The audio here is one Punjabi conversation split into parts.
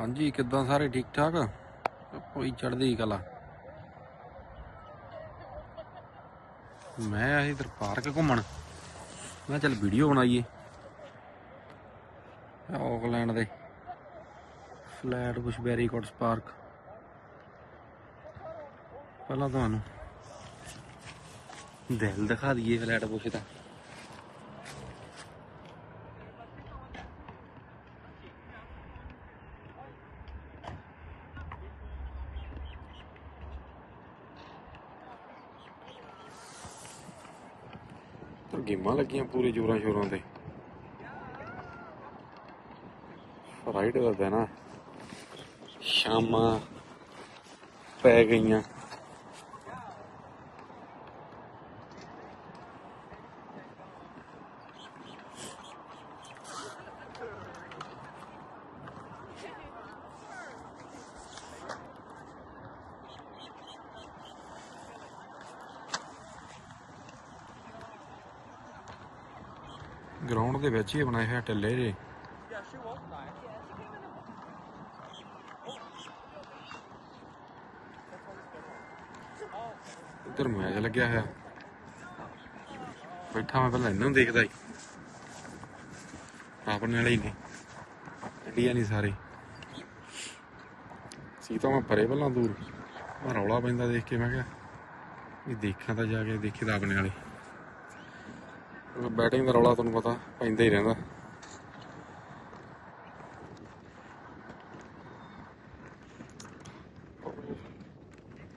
ਹਾਂਜੀ, ਕਿੱਦਾਂ ਸਾਰੇ ਠੀਕ ਠਾਕ? ਕੋਈ ਚੜਦੀ ਕਲਾ। ਮੈਂ ਆਹੀ ਇਧਰ ਪਾਰਕ ਘੁੰਮਣ। ਮੈਂ ਚੱਲ ਵੀਡੀਓ ਬਣਾਈਏ। ਆਕਲੈਂਡ ਦੇ। ਫਲੈਟ ਕੁਛ ਵੈਰੀ ਪਾਰਕ। ਪਹਿਲਾਂ ਤੁਹਾਨੂੰ ਦਿਲ ਦਿਖਾ ਦਈਏ ਫਲੈਟ ਕੁਛ ਦਾ। ਤਾਂ ਗੇਮਾਂ ਲੱਗੀਆਂ ਪੂਰੇ ਜੋਰਾਂ ਸ਼ੋਰਾਂ ਤੇ। ਫਰਾਈਡੇ ਦਾ ਨਾ ਆ। ਸ਼ਾਮਾਂ ਪੈ ਗਈਆਂ। ਗਰਾਊਂਡ ਦੇ ਵਿੱਚ ਹੀ ਬਣਾਏ ਹੋਏ ਟੱਲੇ ਜੇ ਉੱਧਰ ਮੈਚ ਲੱਗਿਆ ਹੋਇਆ। ਬੈਠਾ ਮੈਂ ਪਹਿਲਾਂ ਇਹਨਾਂ ਨੂੰ ਦੇਖਦਾ ਹੀ। ਆਪਣੇ ਵਾਲੇ ਹੀ ਨੇ। ਇੰਡੀਆ ਨਹੀਂ ਸਾਰੇ। ਸੀ ਤਾਂ ਮੈਂ ਪਰੇ ਪਹਿਲਾਂ ਦੂਰ। ਰੌਲਾ ਪੈਂਦਾ ਦੇਖ ਕੇ, ਮੈਂ ਕਿਹਾ, ਵੀ ਦੇਖਾਂ ਤਾਂ ਜਾ ਕੇ, ਦੇਖੀ ਤਾਂ ਆਪਣੇ ਵਾਲੇ। ਬੈਟਿੰਗ ਦਾ ਰੌਲਾ ਤੁਹਾਨੂੰ ਪਤਾ ਪੈਂਦਾ ਹੀ ਰਹਿੰਦਾ।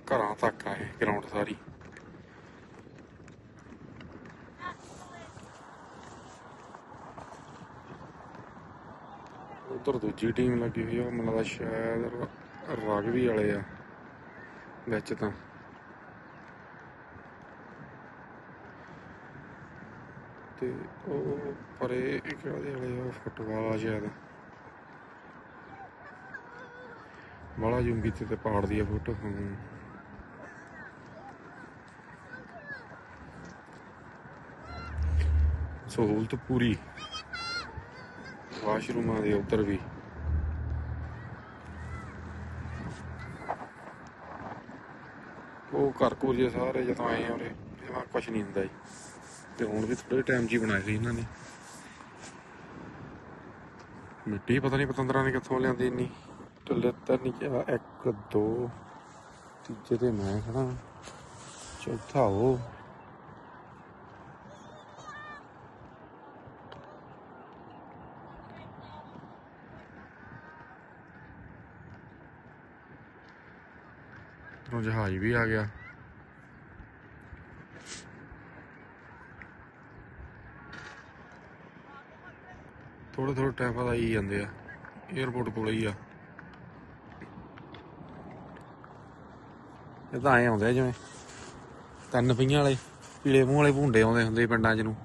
ਘਰਾਂ ਤੱਕ ਆ ਇਹ ਗਰਾਊਂਡ ਸਾਰੀ। ਉਧਰ ਦੂਜੀ ਟੀਮ ਲੱਗੀ ਹੋਈ ਆ ਮੈਨੂੰ ਲੱਗਦਾ ਸ਼ਾਇਦ ਰਾਗਵੀ ਵਾਲੇ ਆ, ਵਿੱਚ ਤਾਂ। ਤੇ ਉਹ ਪਰੇ ਇਹ ਵਾਲੇ ਆ ਫੁੱਟਬਾਲ ਆ ਸ਼ਾਇਦ। ਬਾਲਾ ਜੂਮ ਕੀਤੇ ਤੇ ਪਾੜ ਦੀ ਆ ਫੋਟੋ। ਹੂੰ। ਸਹੂਲਤ ਪੂਰੀ। ਵਾਸ਼ਰੂਮਾਂ ਦੇ ਉੱਧਰ ਵੀ। ਉਹ ਘਰ ਘੁਰ ਜੇ ਸਾਰੇ ਜਦੋਂ ਆਏ ਆ ਉਰੇ ਕੁਛ ਨਹੀਂ ਹੁੰਦਾ ਜੀ। ਤੇ ਹੁਣ ਵੀ ਥੋੜੇ ਟਾਈਮ ਜੀ ਬਣਾਏ ਸੀ ਇਹਨਾਂ ਨੇ। ਮਿੱਟੀ ਪਤਾ ਨਹੀਂ ਪਤੰਦਰਾਂ ਨੇ ਕਿੱਥੋਂ ਲਿਆਂਦੀ ਇੰਨੀ। ਟੱਲੇ ਤਾਂ ਨਹੀਂ ਕਿਹਾ, ਇੱਕ, ਦੋ, ਤੀਜੇ ਤੇ ਮੈਂ ਖੜਾ। ਚੌਥਾ ਉਹ। ਤੋਂ ਜਹਾਜ਼ ਵੀ ਆ ਗਿਆ। ਥੋੜੇ ਥੋੜੇ ਟਾਈਮ ਬਾਅਦ ਆਈ ਜਾਂਦੇ ਆ 에어ਪੋਰਟ ਕੋਲ ਹੀ ਆ। ਇਹ ਤਾਂ ਐ ਆਉਂਦੇ ਜਿਵੇਂ ਤਿੰਨ ਪਈਆਂ ਵਾਲੇ, ਪੀਲੇ ਮੂੰਹ ਵਾਲੇ ਭੁੰਡੇ ਆਉਂਦੇ ਹੁੰਦੇ ਪਿੰਡਾਂ 'ਚ ਨੂੰ।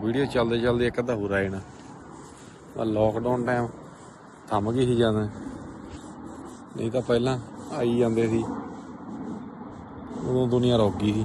ਵੀਡੀਓ ਚੱਲਦੇ ਚੱਲਦੇ ਇੱਕ ਅੱਧਾ ਹੋਰ ਆ ਜਾਣਾ। ਆ ਲੋਕਡਾਊਨ ਟਾਈਮ ਥੰਮ ਗਈ ਸੀ ਜ਼ਿਆਦਾ। ਨਹੀਂ ਤਾਂ ਪਹਿਲਾਂ ਆਈ ਜਾਂਦੇ ਸੀ। ਉਦੋਂ ਦੁਨੀਆ ਰੁਕ ਗਈ ਸੀ।